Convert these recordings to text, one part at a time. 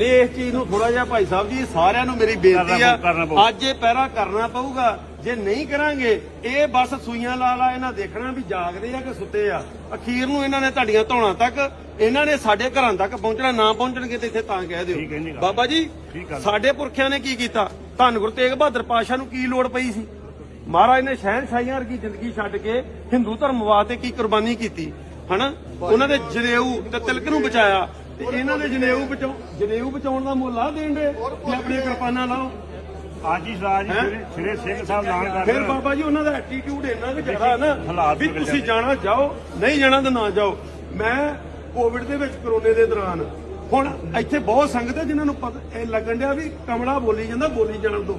ਨਹੀਂ ਇਸ ਚੀਜ਼ ਨੂੰ ਥੋੜਾ ਜਿਹਾ ਭਾਈ ਸਾਹਿਬ ਜੀ ਸਾਰਿਆਂ ਨੂੰ ਮੇਰੀ ਬੇਨਤੀ ਆ। ਪਊ, ਕਰਨਾ ਪਊ। ਅੱਜ ਇਹ ਪਹਿਰਾ ਕਰਨਾ ਪਊਗਾ। ਜੇ ਨਹੀਂ ਕਰਾਂਗੇ ਇਹ ਬਸ ਸੂਈਆਂ ਲਾ ਲਾ ਇਹਨਾਂ ਦੇਖਣਾ ਵੀ ਜਾਗਦੇ ਆ ਕਿ ਸੁੱਤੇ ਆ। ਅਖੀਰ ਨੂੰ ਇਹਨਾਂ ਨੇ ਤੁਹਾਡੀਆਂ ਧੌਣਾ ਤੱਕ ਇਹਨਾਂ ਨੇ ਸਾਡੇ ਘਰਾਂ ਤੱਕ ਪਹੁੰਚਣਾ ਨਾ ਪਹੁੰਚਣਗੇ ਤੇ ਇੱਥੇ ਤਾਂ ਕਹਿ ਠੀਕ ਹੈ ਜੀ ਦਿਓ ਗੱਲ। ਬਾਬਾ ਜੀ ਠੀਕ ਗੱਲ। ਸਾਡੇ ਪੁਰਖਿਆਂ ਨੇ ਕੀ ਕੀਤਾ? ਧੰਨ ਗੁਰੂ ਤੇਗ ਬਹਾਦਰ ਪਾਸ਼ਾ ਨੂੰ ਕੀ ਲੋੜ ਪਈ ਸੀ? ਮਹਾਰਾਜ ਨੇ ਸ਼ਹਿਨਸ਼ਾਹੀਆਂ ਵਰਗੀ ਜ਼ਿੰਦਗੀ ਛੱਡ ਕੇ ਹਿੰਦੂ ਧਰਮ ਵਾਸਤੇ ਕੀ ਕੁਰਬਾਨੀ ਕੀਤੀ? ਹਨਾ? ਉਹਨਾਂ ਦੇ ਜਨੇਊ ਤੇ ਤਿਲਕ ਨੂੰ ਬਚਾਇਆ। ਤੇ ਇਹਨਾਂ ਦੇ ਜਨੇਊ ਬਚਾਉ ਜਨੇਊ ਬਚਾਉਣ ਦਾ ਮੁੱਲ ਆ ਦੇਣ ਦੇ। ਤੇ ਆਪਣੀਆਂ ਕਿਰਪਾਨਾਂ ਲਾਓ। ਅੱਜ ਹੀ? ਸਰਾਜ ਸਵੇਰੇ ਸਿੰਘ ਸਾਹਿਬ ਐਲਾਨ ਕਰ ਫਿਰ। ਬਾਬਾ ਜੀ ਉਹਨਾਂ ਦਾ ਐਟੀਟਿਊਡ ਇੰਨਾ ਕਿ ਜ਼ਿਆਦਾ ਨਾ ਵੀ ਤੁਸੀਂ। ਜਾਣਾ ਜਾਓ ਨਹੀਂ ਜਾਣਾ ਤਾਂ ਨਾ ਜਾਓ। ਮੈਂ ਕੋਵਿਡ ਦੇ ਵਿੱਚ ਕਰੋਨੇ ਦੇ ਦੌਰਾਨ ਹੁਣ ਇੱਥੇ ਬਹੁਤ ਸੰਗਤ ਹੈ ਜਿਨ੍ਹਾਂ ਨੂੰ ਪਤਾ ਇਹ ਲੱਗਣ ਡਿਆ ਵੀ ਕਮਲਾ ਬੋਲੀ ਜਾਂਦਾ ਬੋਲੀ ਜਾਣ ਤੋਂ।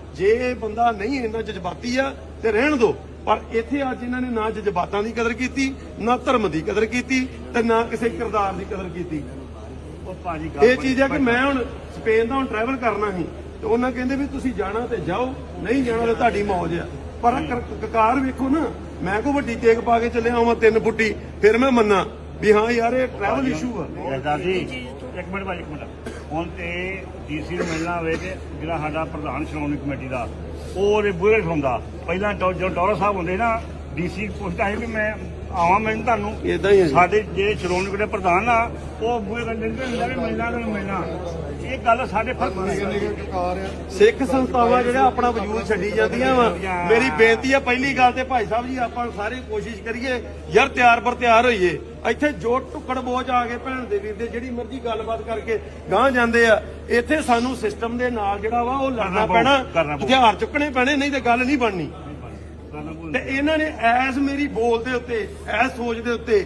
ਜੇ ਇਹ ਬੰਦਾ ਨਹੀਂ ਇੰਨਾ ਜਜ਼ਬਾਤੀ ਆ ਤੇ ਰਹਿਣ ਦਿਓ ਪਰ ਇੱਥੇ ਅੱਜ ਇਹਨਾਂ ਨੇ ਨਾ ਜਜ਼ਬਾਤਾਂ ਦੀ ਕਦਰ ਕੀਤੀ ਨਾ ਧਰਮ ਦੀ ਕਦਰ ਕੀਤੀ ਤੇ ਨਾ ਕਿਸੇ ਕਿਰਦਾਰ ਦੀ ਕਦਰ ਕੀਤੀ। ਉਹ ਭਾਜੀ ਗੱਲ ਇਹ ਚੀਜ਼ ਹੈ ਕਿ ਮੈਂ ਹੁਣ ਸਪੇਨ ਦਾ ਹੁਣ ਟਰੈਵਲ ਕਰਨਾ ਸੀ ਤੇ ਉਹਨਾਂ ਕਹਿੰਦੇ ਵੀ ਤੁਸੀਂ ਜਾਣਾ ਤੇ ਜਾਓ ਨਹੀਂ ਜਾਣਾ ਤੇ ਤੁਹਾਡੀ ਮੌਜ ਆ। ਪਰ ਕਕਾਰ ਵੇਖੋ ਨਾ ਮੈਂ ਕੋ ਵੱਡੀ ਤੇਗ ਪਾ ਕੇ ਚੱਲਿਆ ਹਾਂ ਤਿੰਨ ਫੁੱਟੀ ਫਿਰ ਮੈਂ ਮੰਨਾਂ ਵੀ ਹਾਂ ਯਾਰ ਇਹ ਟਰੈਵਲ ਇਸ਼ੂ ਆ। ਜੀ ਇੱਕ ਮਿੰਟ ਭਾਜੀ ਇੱਕ ਮਿੰਟ। ਹੁਣ ਤੇ ਡੀਸੀ ਨੂੰ ਮਿਲਣਾ ਹੋਵੇ ਤੇ ਜਿਹੜਾ ਸਾਡਾ ਪ੍ਰਧਾਨ ਸ਼੍ਰੋਮਣੀ ਕਮੇਟੀ ਦਾ ਉਹ ਉਹਦੇ ਬੂਹੇ ਹੁੰਦਾ ਪਹਿਲਾਂ ਟੋ- ਜਦੋਂ ਟੌਰਾ ਸਾਹਿਬ ਹੁੰਦੇ ਨਾ ਡੀਸੀ ਪੁੱਛਦਾ ਸੀ ਵੀ ਮੈਂ ਆਵਾਂ ਮੈਨੂੰ ਤੁਹਾਨੂੰ। ਏਦਾਂ ਹੀ ਹੈ ਜੀ। ਸਾਡੇ ਜਿਹੜੇ ਸ਼੍ਰੋਮਣੀ ਕਮੇਟੀ ਦੇ ਪ੍ਰਧਾਨ ਆ ਉਹ ਬੂਹੇ ਕੰਡੇ ਨਹੀਂ ਹੁੰਦਾ ਵੀ ਮਿਲਣਾ ਮਿਲਣਾ। ਇਹ ਗੱਲ ਸਾਡੇ ਫ਼ਰਕ ਸਿੱਖ ਸੰਸਥਾਵਾਂ ਜਿਹੜਾ ਆਪਣਾ ਵਜੂਦ ਛੱਡੀ ਜਾਂਦੀਆਂ ਵਾ ਮੇਰੀ ਬੇਨਤੀ ਆ ਪਹਿਲੀ ਗੱਲ ਤੇ ਭਾਈ ਸਾਹਿਬ ਜੀ ਆਪਾਂ ਸਾਰੇ ਕੋਸ਼ਿਸ਼ ਕਰੀਏ ਯਾਰ ਤਿਆਰ ਪਰ ਤਿਆਰ ਹੋਈਏ। ਇੱਥੇ ਜੋ ਟੁੱਕੜ ਬੋਝ ਆ ਗਏ ਭੈਣ ਦੇ ਵੀਰ ਦੇ ਜਿਹੜੀ ਮਰਜ਼ੀ ਗੱਲਬਾਤ ਕਰਕੇ ਗਾਂ ਜਾਂਦੇ ਆ। ਇੱਥੇ ਸਾਨੂੰ ਸਿਸਟਮ ਦੇ ਨਾਲ ਜਿਹੜਾ ਵਾ ਉਹ ਲੜਨਾ ਪੈਣਾ। ਹਥਿਆਰ ਚੁੱਕਣੇ ਪੈਣੇ ਨਹੀਂ ਤੇ ਗੱਲ ਨਹੀਂ ਬਣਨੀ। ਤੇ ਇਹਨਾਂ ਨੇ ਐਸ ਮੇਰੀ ਬੋਲ ਦੇ ਉੱਤੇ ਐਸ ਸੋਚ ਦੇ ਉੱਤੇ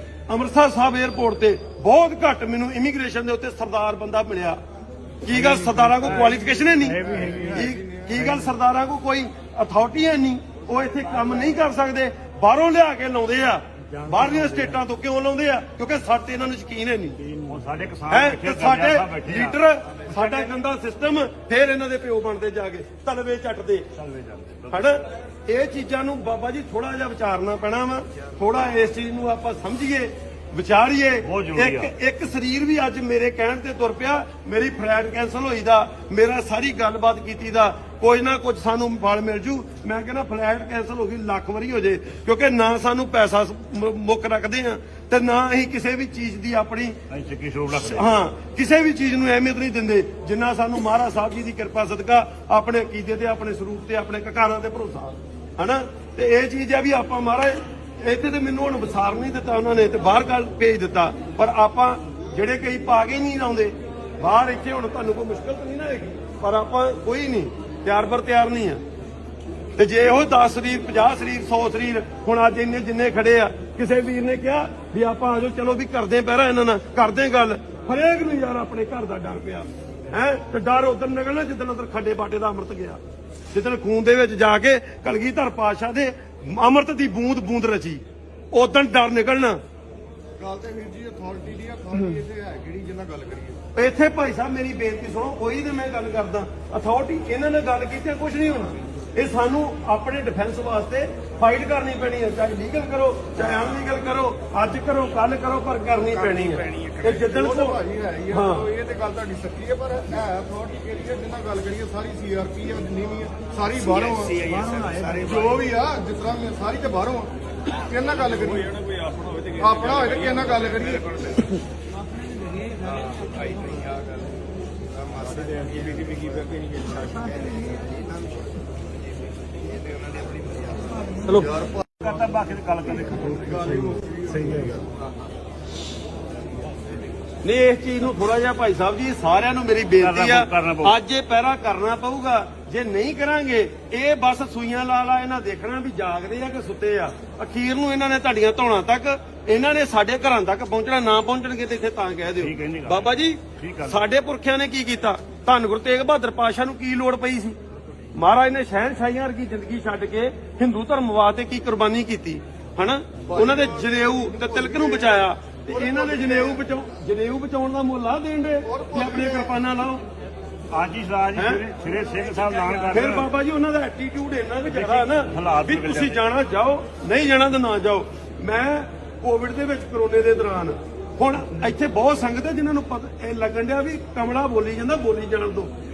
ਅੰਮ੍ਰਿਤਸਰ ਸਾਹਿਬ 에ਅਰਪੋਰਟ ਤੇ ਬਹੁਤ ਘੱਟ ਮੈਨੂੰ ਇਮੀਗ੍ਰੇਸ਼ਨ ਦੇ ਉੱਤੇ ਸਰਦਾਰ ਬੰਦਾ ਮਿਲਿਆ। ਕੀ ਗੱਲ ਸਰਦਾਰਾਂ ਕੋ ਕੁਆਲੀਫਿਕੇਸ਼ਨ ਹੈ ਨਹੀਂ? ਕੀ ਕੀ ਗੱਲ ਸਰਦਾਰਾਂ ਕੋ ਕੋਈ ਅਥਾਰਟੀ ਹੈ ਨਹੀਂ? ਉਹ ਇੱਥੇ ਕੰਮ ਨਹੀਂ ਕਰ ਸਕਦੇ। ਬਾਹਰੋਂ ਲਿਆ ਕੇ ਲਾਉਂਦੇ ਆ। ਬਾਹਰਲੀਆਂ ਸਟੇਟਾਂ ਤੋਂ ਕਿਉਂ ਲਾਉਂਦੇ ਆ? ਕਿਉਂਕਿ ਸਾਡੇ ਇਹਨਾਂ ਨੂੰ ਯਕੀਨ ਹੈ ਨਹੀਂ। ਸਾਡੇ ਕਿਸਾਨ ਸਾਡੇ। ਲੀਡਰ ਸਾਡਾ ਗੰਦਾ ਸਿਸਟਮ ਫਿਰ ਇਹਨਾਂ ਦੇ ਪਿਓ ਬਣਦੇ ਜਾ ਕੇ ਤਲਵੇ ਚੱਟਦੇ ਚੱਲਦੇ ਜਾਂਦੇ ਹਨਾ? ਇਹ ਚੀਜ਼ਾਂ ਨੂੰ ਬਾਬਾ ਜੀ ਥੋੜਾ ਜਿਹਾ ਵਿਚਾਰਨਾ ਪੈਣਾ ਵਾ। ਥੋੜਾ ਇਸ ਚੀਜ਼ ਨੂੰ ਆਪਾਂ ਸਮਝੀਏ। ਵਿਚਾਰੀਏ। ਇੱਕ ਇੱਕ ਸਰੀਰ ਵੀ ਅੱਜ ਮੇਰੇ ਕਹਿਣ ਤੇ ਤੁਰ ਪਿਆ ਮੇਰੀ ਫਲਾਈਟ ਕੈਨਸਲ ਹੋਈ ਦਾ ਮੇਰਾ ਸਾਰੀ ਗੱਲਬਾਤ ਕੀਤੀ ਦਾ ਕੋਈ ਨਾ ਕੁਝ ਸਾਨੂੰ ਫਲ ਮਿਲ ਜੂ। ਮੈਂ ਕਹਿੰਦਾ ਫਲਾਈਟ ਕੈਨਸਲ ਹੋ ਗਈ ਲੱਖ ਵਾਰੀ ਹੋ ਜੇ ਕਿਉਂਕਿ ਨਾ ਸਾਨੂੰ ਪੈਸਾ ਮੁੱਕ ਰੱਖਦੇ ਆ ਤੇ ਨਾ ਅਸੀਂ ਕਿਸੇ ਵੀ ਚੀਜ਼ ਦੀ ਆਪਣੀ ਹਾਂ ਕਿਸੇ ਵੀ ਚੀਜ਼ ਨੂੰ ਅਹਿਮੀਅਤ ਨਹੀਂ ਦਿੰਦੇ ਜਿੰਨਾ ਸਾਨੂੰ ਮਹਾਰਾਜ ਸਾਹਿਬ ਜੀ ਦੀ ਕਿਰਪਾ ਸਦਕਾ ਆਪਣੇ ਅਕੀਦੇ ਤੇ ਆਪਣੇ ਸਰੂਪ ਤੇ ਆਪਣੇ ਕਕਾਰਾਂ ਤੇ ਭਰੋਸਾ ਹਨਾ? ਤੇ ਇਹ ਚੀਜ਼ ਆ ਵੀ ਆਪਾਂ ਮਹਾਰਾਜ ਇੱਥੇ ਤੇ ਮੈਨੂੰ ਹੁਣ ਵਿਸਾਰ ਨਹੀਂ ਦਿੱਤਾ ਉਹਨਾਂ ਨੇ ਤੇ ਬਾਹਰ ਗੱਲ ਭੇਜ ਦਿੱਤਾ। ਪਰ ਆਪਾਂ ਜਿਹੜੇ ਕਈ ਪਾ ਨਹੀਂ ਲਾਉਂਦੇ, ਬਾਹਰ ਇੱਥੇ ਹੁਣ ਤੁਹਾਨੂੰ ਕੋਈ ਮੁਸ਼ਕਲ ਤਾਂ ਨਹੀਂ ਨਾ ਹੈਗੀ, ਪਰ ਆਪਾਂ ਕੋਈ ਨਹੀਂ, ਤਿਆਰ ਪਰ ਤਿਆਰ ਨਹੀਂ ਆ। ਤੇ ਜੇ ਉਹ 10 ਸਰੀਰ 50 ਸਰੀਰ 100 ਸਰੀਰ ਹੁਣ ਅੱਜ ਇੰਨੇ ਜਿੰਨੇ ਖੜੇ ਆ, ਕਿਸੇ ਵੀਰ ਨੇ ਕਿਹਾ ਵੀ ਆਪਾਂ ਆਜੋ ਚਲੋ ਵੀ ਕਰਦੇ ਪਹਿਰਾ ਇਹਨਾਂ ਨਾਲ, ਕਰਦੇ ਗੱਲ। ਹਰੇਕ ਨੂੰ ਯਾਰ ਆਪਣੇ ਘਰ ਦਾ ਡਰ ਪਿਆ। ਹੈ? ਤੇ ਡਰ ਉਧਰ ਨਿਕਲਣਾ ਜਿੱਦਣ ਉਧਰ ਖੱਡੇ ਬਾਟੇ ਦਾ ਅੰਮ੍ਰਿਤ ਗਿਆ। ਜਿੱਦਣ ਖੂਨ ਦੇ ਵਿੱਚ ਜਾ ਕੇ ਕਲਗੀਧਰ ਪਾਸ਼ਾ ਦੇ ਅੰਮ੍ਰਿਤ ਦੀ ਬੂੰਦ ਬੂੰਦ ਰਚੀ। ਉਦੋਂ ਡਰ ਨਿਕਲਣਾ। ਗੱਲ ਤੇ ਵੀਰ ਜੀ ਅਥਾਰਟੀ ਦੀ ਅਥਾਰਟੀ ਇੱਥੇ ਹੈ ਕਿਹੜੀ ਜਿੰਨਾ ਗੱਲ ਕਰੀਏ? ਇੱਥੇ ਭਾਈ ਸਾਹਿਬ ਮੇਰੀ ਬੇਨਤੀ ਸੁਣੋ ਕੋਈ ਤੇ ਮੈਂ ਗੱਲ ਕਰਦਾ ਅਥਾਰਟੀ ਇਹਨਾਂ ਨੇ ਗੱਲ ਕੀਤੀ ਕੁਝ ਨਹੀਂ ਹੋਣਾ। ਇਹ ਸਾਨੂੰ ਆਪਣੇ ਡਿਫੈਂਸ ਵਾਸਤੇ ਫਾਈਟ ਕਰਨੀ ਪੈਣੀ ਹੈ। ਚਾਹੇ ਲੀਗਲ ਕਰੋ ਚਾਹੇ ਅਨਲੀਗਲ ਕਰੋ ਅੱਜ ਕਰੋ ਕੱਲ ਕਰੋ ਪਰ ਕਰਨੀ ਪੈਣੀ ਹੈ। ਤੇ ਜਿੱਦਣ ਤਾਂ ਕੋ ਭਾਜੀ ਹੈ ਇਹ ਤੇ ਗੱਲ ਤੁਹਾਡੀ ਸੱਚੀ ਹੈ ਪਰ ਹੈ ਅਥਾਰਟੀ ਕਿਹੜੀ ਹੈ ਜਿੰਨਾ ਗੱਲ ਕਰੀਏ ਸਾਰੀ ਸੀਆਰਪੀ ਆ ਜਿੰਨੀ ਵੀ ਸਾਰੀ ਬਾਹਰੋਂ ਆ। ਜੋ ਵੀ ਆ ਜਿਸ ਤਰ੍ਹਾਂ ਵੀ ਸਾਰੀ ਤੇ ਬਾਹਰੋਂ ਆ। ਕਿਹਨਾਂ ਗੱਲ ਕਰੀਏ। ਆਪਣਾ ਹੋਏ ਤੇ ਕਿਹਨਾਂ ਗੱਲ ਕਰੀਏ। ਚਲੋ ਕਰਤਾ ਬਾਕੀ ਦੀ ਗੱਲ ਕਰਦੇ ਨਹੀਂ ਇਸ ਚੀਜ਼ ਨੂੰ ਥੋੜਾ ਜਿਹਾ ਭਾਈ ਸਾਹਿਬ ਜੀ ਸਾਰਿਆਂ ਨੂੰ ਮੇਰੀ ਬੇਨਤੀ ਆ। ਅੱਜ ਇਹ ਪਹਿਰਾ ਕਰਨਾ ਪਊਗਾ ਜੇ ਨਹੀਂ ਕਰਾਂਗੇ ਇਹ ਬਸ ਸੂਈਆਂ ਲਾ ਲਾ ਇਹਨਾਂ ਦੇਖਣਾ ਵੀ ਜਾਗਦੇ ਆ ਕਿ ਸੁੱਤੇ ਆ ਅਖੀਰ ਨੂੰ ਇਹਨਾਂ ਨੇ ਤੁਹਾਡੀਆਂ ਧੌਣਾ ਤੱਕ ਇਹਨਾਂ ਨੇ ਸਾਡੇ ਘਰਾਂ ਤੱਕ ਪਹੁੰਚਣਾ ਨਾ ਪਹੁੰਚਣਗੇ ਤੇ ਇੱਥੇ ਤਾਂ ਕਹਿ ਦਿਓ। ਬਾਬਾ ਜੀ। ਸਾਡੇ ਪੁਰਖਿਆਂ ਨੇ ਕੀ ਕੀਤਾ ਧੰਨ ਗੁਰੂ ਤੇਗ ਬਹਾਦਰ ਪਾਸ਼ਾ ਨੂੰ ਕੀ ਲੋੜ ਪਈ ਸੀ ਮਹਾਰਾਜ ਨੇ ਸ਼ਹਿਨਸ਼ਾਹੀਆਂ ਵਰਗੀ ਜ਼ਿੰਦਗੀ ਛੱਡ ਕੇ ਹਿੰਦੂ ਧਰਮ ਵਾਸਤੇ ਕੀ ਕੁਰਬਾਨੀ ਕੀਤੀ ਹਨਾ ਉਹਨਾਂ ਦੇ ਜਨੇਊ ਤੇ ਤਿਲਕ ਨੂੰ ਬਚਾਇਆ ਤੇ ਇਹਨਾਂ ਨੇ ਜਨੇਊ ਬਚਾਉ ਜਨੇਊ ਬਚਾਉਣ ਦਾ ਮੁੱਲ ਆ ਦੇਣ ਦੇ ਕਿ ਆਪਣੀਆਂ ਕਿਰਪਾਨਾਂ ਲਾਓ ਅੱਜ ਹੀ ਸਰਾਜ? ਸਿਰੇ ਸਿੰਘ ਸਾਹਿਬ ਐਲਾਨ ਕਰ ਫਿਰ ਬਾਬਾ ਜੀ ਉਹਨਾਂ ਦਾ ਐਟੀਟਿਊਡ ਇੰਨਾ ਕਿ ਜ਼ਿਆਦਾ ਨਾ ਵੀ ਤੁਸੀਂ। ਜਾਣਾ ਜਾਓ ਨਹੀਂ ਜਾਣਾ ਤਾਂ ਨਾ ਜਾਓ ਮੈਂ ਕੋਵਿਡ ਦੇ ਵਿੱਚ ਕਰੋਨੇ ਦੇ ਦੌਰਾਨ ਹੁਣ ਇੱਥੇ ਬਹੁਤ ਸੰਗਤ ਹੈ ਜਿਨ੍ਹਾਂ ਨੂੰ ਪਤਾ ਇਹ ਲੱਗਣ ਡਿਆ ਵੀ ਕਮਲਾ ਬੋਲੀ ਜਾਂਦਾ ਬੋਲੀ ਜਾਣ ਤੋਂ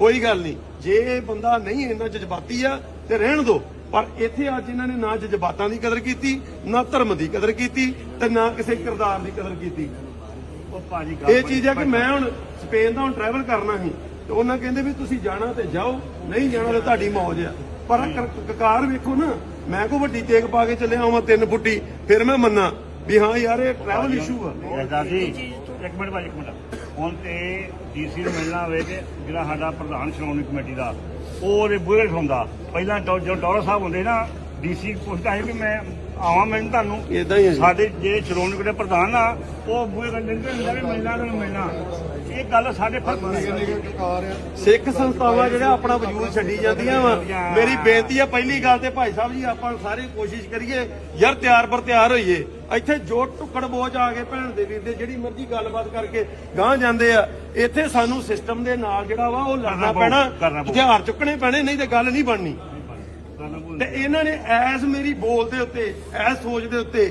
ਕੋਈ ਗੱਲ ਨਹੀਂ। ਜੇ ਇਹ ਬੰਦਾ ਨਹੀਂ ਇੰਨਾ ਜਜ਼ਬਾਤੀ ਆ ਤੇ ਰਹਿਣ ਦਿਓ ਪਰ ਇੱਥੇ ਅੱਜ ਇਹਨਾਂ ਨੇ ਨਾ ਜਜ਼ਬਾਤਾਂ ਦੀ ਕਦਰ ਕੀਤੀ ਨਾ ਧਰਮ ਦੀ ਕਦਰ ਕੀਤੀ ਤੇ ਨਾ ਕਿਸੇ ਕਿਰਦਾਰ ਦੀ ਕਦਰ ਕੀਤੀ। ਉਹ ਭਾਜੀ ਗੱਲ ਇਹ ਚੀਜ਼ ਹੈ ਕਿ ਮੈਂ ਹੁਣ ਸਪੇਨ ਦਾ ਹੁਣ ਟਰੈਵਲ ਕਰਨਾ ਸੀ ਤੇ ਉਹਨਾਂ ਕਹਿੰਦੇ ਵੀ ਤੁਸੀਂ ਜਾਣਾ ਤੇ ਜਾਓ ਨਹੀਂ ਜਾਣਾ ਤੇ ਤੁਹਾਡੀ ਮੌਜ ਆ। ਪਰ ਕਕਾਰ ਵੇਖੋ ਨਾ ਮੈਂ ਕੋ ਵੱਡੀ ਤੇਗ ਪਾ ਕੇ ਚੱਲਿਆ ਹਾਂ ਤਿੰਨ ਫੁੱਟੀ ਫਿਰ ਮੈਂ ਮੰਨਾਂ ਵੀ ਹਾਂ ਯਾਰ ਇਹ ਟਰੈਵਲ ਇਸ਼ੂ ਆ। ਇੱਕ ਮਿੰਟ ਭਾਜੀ ਇੱਕ ਮਿੰਟ। ਹੁਣ ਤੇ ਡੀਸੀ ਨੂੰ ਮਿਲਣਾ ਹੋਵੇ ਤੇ ਜਿਹੜਾ ਸਾਡਾ ਪ੍ਰਧਾਨ ਸ਼੍ਰੋਮਣੀ ਕਮੇਟੀ ਦਾ ਉਹ ਉਹਦੇ ਬੂਹੇ ਖੁੰਦਾ ਪਹਿਲਾਂ ਜਦੋਂ ਟੌਰਾ ਸਾਹਿਬ ਹੁੰਦੇ ਨਾ ਡੀਸੀ ਪੁੱਛਦਾ ਸੀ ਵੀ ਮੈਂ ਆਵਾਂ ਮੈਨੂੰ ਤੁਹਾਨੂੰ। ਇਦਾਂ ਹੀ ਹੈ। ਸਾਡੇ ਜਿਹੜੇ ਸ਼੍ਰੋਮਣੀ ਕਮੇਟੀ ਦੇ ਪ੍ਰਧਾਨ ਆ ਉਹ ਬੂਹੇ ਕੰਡੇ ਹੁੰਦਾ ਵੀ ਮਿਲਣਾ ਤੁਹਾਨੂੰ ਮਿਲਣਾ। ਇਹ ਗੱਲ ਸਾਡੇ ਫ਼ਰਕ ਸਿੱਖ ਸੰਸਥਾਵਾਂ ਜਿਹੜਾ ਆਪਣਾ ਵਜੂਦ ਛੱਡੀ ਜਾਂਦੀਆਂ ਵਾ ਮੇਰੀ ਬੇਨਤੀ ਆ ਪਹਿਲੀ ਗੱਲ ਤੇ ਭਾਈ ਸਾਹਿਬ ਜੀ ਆਪਾਂ ਸਾਰੇ ਕੋਸ਼ਿਸ਼ ਕਰੀਏ ਯਾਰ ਤਿਆਰ ਪਰ ਤਿਆਰ ਹੋਈਏ। ਇੱਥੇ ਜੋ ਟੁੱਕੜ ਬੋਝ ਆ ਗਏ ਭੈਣ ਦੇ ਵੀਰ ਦੇ ਜਿਹੜੀ ਮਰਜ਼ੀ ਗੱਲਬਾਤ ਕਰਕੇ ਗਾਂਹ ਜਾਂਦੇ ਆ। ਇੱਥੇ ਸਾਨੂੰ ਸਿਸਟਮ ਦੇ ਨਾਲ ਜਿਹੜਾ ਵਾ ਉਹ ਲੜਨਾ ਪੈਣਾ। ਹਥਿਆਰ ਚੁੱਕਣੇ ਪੈਣੇ ਨਹੀਂ ਤੇ ਗੱਲ ਨਹੀਂ ਬਣਨੀ। ਤੇ ਇਹਨਾਂ ਨੇ ਐਸ ਮੇਰੀ ਬੋਲ ਦੇ ਉੱਤੇ ਐਸ ਸੋਚ ਦੇ ਉੱਤੇ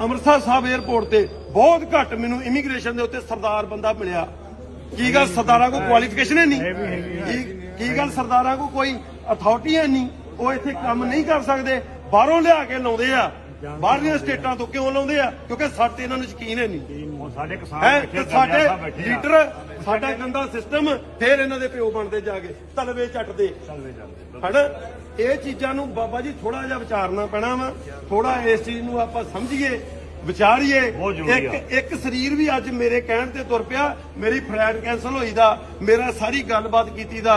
ਅੰਮ੍ਰਿਤਸਰ ਸਾਹਿਬ 에ਅਰਪੋਰਟ ਤੇ ਬਹੁਤ ਘੱਟ ਮੈਨੂੰ ਇਮੀਗ੍ਰੇਸ਼ਨ ਦੇ ਉੱਤੇ ਸਰਦਾਰ ਬੰਦਾ ਮਿਲਿਆ। ਕੀ ਗੱਲ ਸਰਦਾਰਾਂ ਕੋ ਕੁਆਲੀਫਿਕੇਸ਼ਨ ਹੈ ਨਹੀਂ? ਕੀ ਕੀ ਗੱਲ ਸਰਦਾਰਾਂ ਕੋ ਕੋਈ ਅਥਾਰਟੀ ਹੈ ਨਹੀਂ? ਉਹ ਇੱਥੇ ਕੰਮ ਨਹੀਂ ਕਰ ਸਕਦੇ। ਬਾਹਰੋਂ ਲਿਆ ਕੇ ਲਾਉਂਦੇ ਆ। ਬਾਹਰਲੀਆਂ ਸਟੇਟਾਂ ਤੋਂ ਕਿਉਂ ਲਾਉਂਦੇ ਆ? ਕਿਉਂਕਿ ਸਾਡੇ ਇਹਨਾਂ ਨੂੰ ਯਕੀਨ ਹੈ ਨਹੀਂ। ਸਾਡੇ ਕਿਸਾਨ ਹੈ? ਬੈਠੇ ਤੇ ਆ, ਸਾਡੇ ਸਾਹਿਬ ਬੈਠੇ ਆ। ਲੀਡਰ ਸਾਡਾ ਗੰਦਾ ਸਿਸਟਮ ਫੇਰ ਇਹਨਾਂ ਦੇ ਪਿਓ ਬਣਦੇ ਜਾ ਕੇ ਤਲਵੇ ਚੱਟਦੇ। ਚੱਲਦੇ ਹਨਾ? ਇਹ ਚੀਜ਼ਾਂ ਨੂੰ ਬਾਬਾ ਜੀ ਥੋੜਾ ਜਿਹਾ ਵਿਚਾਰਨਾ ਪੈਣਾ ਵਾ ਥੋੜਾ ਇਸ ਚੀਜ਼ ਨੂੰ ਆਪਾਂ ਸਮਝੀਏ ਵਿਚਾਰੀਏ। ਬਹੁਤ ਜ਼ਰੂਰੀ ਇੱਕ ਇੱਕ ਸਰੀਰ ਵੀ ਅੱਜ ਮੇਰੇ ਕਹਿਣ ਤੇ ਤੁਰ ਪਿਆ ਮੇਰੀ ਫਲਾਈਟ ਕੈਨਸਲ ਹੋਈ ਦਾ ਮੇਰਾ ਸਾਰੀ ਗੱਲਬਾਤ ਕੀਤੀ ਦਾ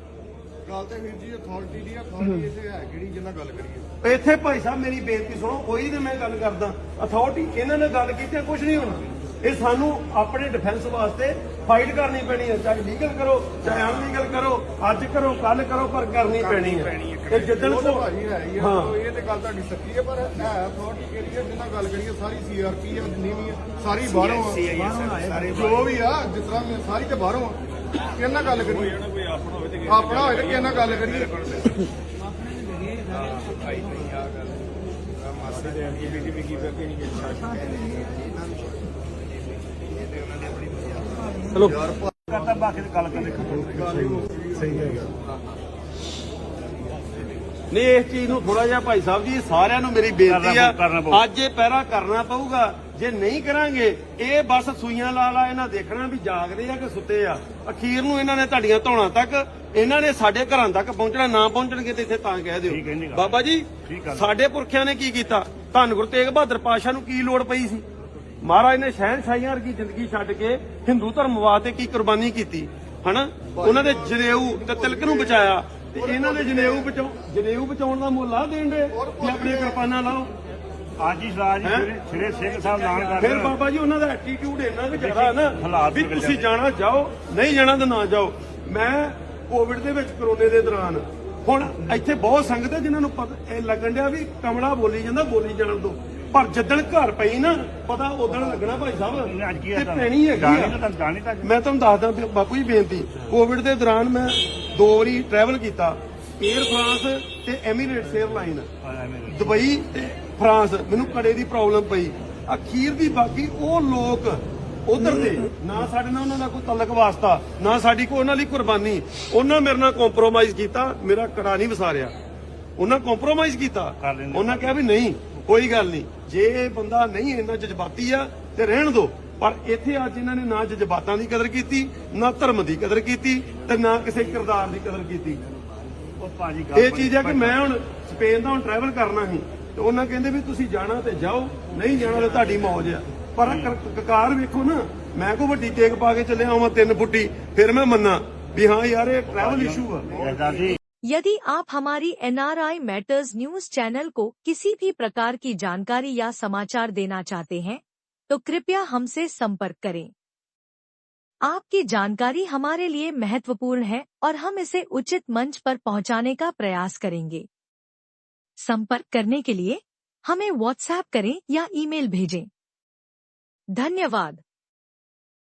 ਗੱਲ ਤੇ ਵੀਰ ਜੀ ਅਥਾਰਟੀ ਦੀ ਅਥਾਰਟੀ ਇੱਥੇ ਹੈ ਕਿਹੜੀ ਜਿੰਨਾ ਗੱਲ ਕਰੀਏ? ਇੱਥੇ ਭਾਈ ਸਾਹਿਬ ਮੇਰੀ ਬੇਨਤੀ ਸੁਣੋ ਕੋਈ ਤੇ ਮੈਂ ਗੱਲ ਕਰਦਾ। ਅਥਾਰਟੀ ਇਹਨਾਂ ਨੇ ਗੱਲ ਕੀਤੀ ਕੁਝ ਨਹੀਂ ਹੋਣਾ। ਇਹ ਸਾਨੂੰ ਆਪਣੇ ਡਿਫੈਂਸ ਵਾਸਤੇ ਫਾਈਟ ਕਰਨੀ ਪੈਣੀ ਹੈ ਚਾਹੇ ਲੀਗਲ ਕਰੋ ਚਾਹੇ ਅਨਲੀਗਲ ਕਰੋ ਅੱਜ ਕਰੋ ਕੱਲ ਕਰੋ ਪਰ ਕਰਨੀ ਪੈਣੀ ਹੈ। ਤੇ ਜਿੱਦਣ ਤਾਂ ਭਾਜੀ ਹੈ ਹੀ ਆ ਹਾਂ। ਇਹ ਤੇ ਗੱਲ ਤੁਹਾਡੀ ਸੱਚੀ ਹੈ ਪਰ ਹੈ ਅਥਾਰਟੀ ਕਿਹੜੀ ਹੈ ਜਿੰਨਾ ਗੱਲ ਕਰੀਏ ਸਾਰੀ ਸੀਆਰਪੀ ਹੈ ਜਿੰਨੀ ਵੀ ਹੈ ਸਾਰੀ ਬਾਹਰੋਂ ਆ। ਜੋ ਵੀ ਆ ਜਿਸ ਤਰ੍ਹਾਂ ਆ, ਸਾਰੀ ਤੇ ਬਾਹਰੋਂ ਆ। ਕਿੰਨਾ ਗੱਲ ਕਰੀਏ? ਆਪਣਾ ਹੋਏ ਤੇ ਕਿੰਨਾ ਗੱਲ ਕਰੀਏ? ਚਲੋ। ਕਰਤਾ ਬਾਕੀ ਦੀ ਗੱਲ ਕਰਦੇ ਨਹੀਂ ਇਸ ਚੀਜ਼ ਨੂੰ ਥੋੜਾ ਜਿਹਾ ਭਾਈ ਸਾਹਿਬ ਜੀ ਸਾਰਿਆਂ ਨੂੰ ਮੇਰੀ ਬੇਨਤੀ ਆ। ਅੱਜ ਇਹ ਪਹਿਰਾ ਕਰਨਾ ਪਊਗਾ। ਜੇ ਨਹੀਂ ਕਰਾਂਗੇ ਇਹ ਬਸ ਸੂਈਆਂ ਲਾ ਲਾ ਇਹਨਾਂ ਦੇਖਣਾ ਵੀ ਜਾਗਦੇ ਆ ਕਿ ਸੁੱਤੇ ਆ। ਅਖੀਰ ਨੂੰ ਇਹਨਾਂ ਨੇ ਤੁਹਾਡੀਆਂ ਧੌਣਾ ਤੱਕ ਇਹਨਾਂ ਨੇ ਸਾਡੇ ਘਰਾਂ ਤੱਕ ਪਹੁੰਚਣਾ ਨਾ ਪਹੁੰਚਣਗੇ ਤੇ ਇੱਥੇ ਤਾਂ ਕਹਿ ਦਿਓ। ਬਾਬਾ ਜੀ। ਸਾਡੇ ਪੁਰਖਿਆਂ ਨੇ ਕੀ ਕੀਤਾ? ਧੰਨ ਗੁਰੂ ਤੇਗ ਬਹਾਦਰ ਪਾਸ਼ਾ ਨੂੰ ਕੀ ਲੋੜ ਪਈ ਸੀ? ਮਹਾਰਾਜ ਨੇ ਸ਼ਹਿਨਸ਼ਾਹੀਆਂ ਵਰਗੀ ਜ਼ਿੰਦਗੀ ਛੱਡ ਕੇ ਹਿੰਦੂ ਧਰਮ ਵਾਸਤੇ ਕੀ ਕੁਰਬਾਨੀ ਕੀਤੀ? ਹਨਾ? ਉਹਨਾਂ ਦੇ ਜਨੇਊ ਤੇ ਤਿਲਕ ਨੂੰ ਬਚਾਇਆ ਤੇ ਇਹਨਾਂ ਦੇ ਜਨੇਊ ਬਚਾਉ ਜਨੇਊ ਬਚਾਉਣ ਦਾ ਮੁੱਲ ਆ ਦੇਣ ਦੇ। ਕਿ ਆਪਣੀਆਂ ਕਿਰਪਾਨਾਂ ਲਾਓ। ਅੱਜ ਹੀ ਸਰਾਜ ਹੈਂ? ਜੀ ਸ੍ਰੀ ਸਿੰਘ ਸਾਹਿਬ ਐਲਾਨ ਕਰਦੇ ਫਿਰ ਬਾਬਾ ਜੀ ਉਹਨਾਂ ਦਾ ਐਟੀਟਿਊਡ ਇੰਨਾ ਕੁ ਜ਼ਿਆਦਾ ਹੈ ਨਾ ਹਾਲਾਤ ਵੀ ਤੁਸੀਂ। ਜਾਣਾ ਜਾਓ ਨਹੀਂ ਜਾਣਾ ਤਾਂ ਨਾ ਜਾਓ। ਮੈਂ ਕੋਵਿਡ ਦੇ ਵਿੱਚ ਕਰੋਨੇ ਦੇ ਦੌਰਾਨ ਹੁਣ ਇੱਥੇ ਬਹੁਤ ਸੰਗਤ ਹੈ ਜਿਨ੍ਹਾਂ ਨੂੰ ਪਤਾ ਇਹ ਲੱਗਣ ਡਿਆ ਵੀ ਕਮਲਾ ਬੋਲੀ ਜਾਂਦਾ ਬੋਲੀ ਜਾਣ ਦੋ ਪਰ ਜਿੱਦਣ ਘਰ ਪਈ ਨਾ ਪਤਾ ਉਦੋਂ ਲੱਗਣਾ ਭਾਈ ਸਾਹਿਬ। ਅੱਜ ਕੀ ਤੇ ਹੈ ਪੈਣੀ ਹੈਗੀ ਆ। ਤਾਂ ਜਾਣੀ ਤਾਂ ਮੈਂ ਤੁਹਾਨੂੰ ਦੱਸਦਾ ਵੀ ਬਾਪੂ ਜੀ ਬੇਨਤੀ ਕੋਵਿਡ ਦੇ ਦੌਰਾਨ ਮੈਂ ਦੋ ਵਾਰੀ ਟਰੈਵਲ ਕੀਤਾ 에ਅਰ ਫਰਾਂਸ ਤੇ ਐਮੀਰੇਟਸ 에ਅਰਲਾਈਨ ਦੁਬਈ ਤੇ ਫਰਾਂਸ ਮੈਨੂੰ ਕੜੇ ਦੀ ਪ੍ਰੋਬਲਮ ਪਈ। ਅਖੀਰ ਦੀ ਬਾਕੀ ਉਹ ਲੋਕ ਉਧਰ ਦੇ ਨਾ ਸਾਡੇ ਨਾਲ ਉਹਨਾਂ ਦਾ ਕੋਈ ਤਲਕ ਵਾਸਤਾ ਨਾ ਸਾਡੀ ਕੋਈ ਉਹਨਾਂ ਲਈ ਕੁਰਬਾਨੀ। ਉਹਨਾਂ ਮੇਰੇ ਨਾਲ ਕੰਪਰੋਮਾਈਜ਼ ਕੀਤਾ ਮੇਰਾ ਕੜਾ ਨਹੀਂ ਵਿਸਾਰਿਆ। ਉਹਨਾਂ ਕੰਪਰੋਮਾਈਜ਼ ਕੀਤਾ। ਉਹਨਾਂ ਕਿਹਾ ਵੀ ਨਹੀਂ ਕੋਈ ਗੱਲ ਨਹੀਂ। ਜੇ ਇਹ ਬੰਦਾ ਨਹੀਂ ਇੰਨਾ ਜਜ਼ਬਾਤੀ ਆ ਤੇ ਰਹਿਣ ਦਿਓ ਪਰ ਇੱਥੇ ਅੱਜ ਇਹਨਾਂ ਨੇ ਨਾ ਜਜ਼ਬਾਤਾਂ ਦੀ ਕਦਰ ਕੀਤੀ ਨਾ ਧਰਮ ਦੀ ਕਦਰ ਕੀਤੀ ਤੇ ਨਾ ਕਿਸੇ ਕਿਰਦਾਰ ਦੀ ਕਦਰ ਕੀਤੀ। ਇਹ ਚੀਜ਼ ਹੈ ਕਿ ਮੈਂ ਹੁਣ ਸਪੇਨ ਦਾ ਹੁਣ ਟਰੈਵਲ ਕਰਨਾ ਸੀ। ਤੇ ਉਹਨਾਂ ਕਹਿੰਦੇ ਵੀ ਤੁਸੀਂ ਜਾਣਾ ਤੇ ਜਾਓ ਨਹੀਂ ਜਾਣਾ ਤੇ ਤੁਹਾਡੀ ਮੌਜ ਆ ਪਰ ਆਹ ਕ- ਕਕਾਰ ਵੇਖੋ ਨਾ ਮੈਂ ਕੋ ਵੱਡੀ ਟੇਕ ਪਾ ਕੇ ਚੱਲਿਆ ਹਾਂ ਤਿੰਨ ਫੁੱਟੀ ਫਿਰ ਮੈਂ ਮੰਨਾਂ ਵੀ ਹਾਂ ਯਾਰ ਇਹ ਟਰੈਵਲ ਇਸ਼ੂ ਆ ਜੈਸਾ ਜੀ यदि आप हमारी एनआरआई मैटर्स न्यूज चैनल को किसी भी प्रकार की जानकारी या समाचार देना चाहते हैं तो कृपया हमसे संपर्क करें आपकी जानकारी हमारे लिए महत्वपूर्ण है और हम इसे उचित मंच पर पहुंचाने का प्रयास करेंगे संपर्क करने के लिए हमें व्हाट्सएप करें या ईमेल भेजें धन्यवाद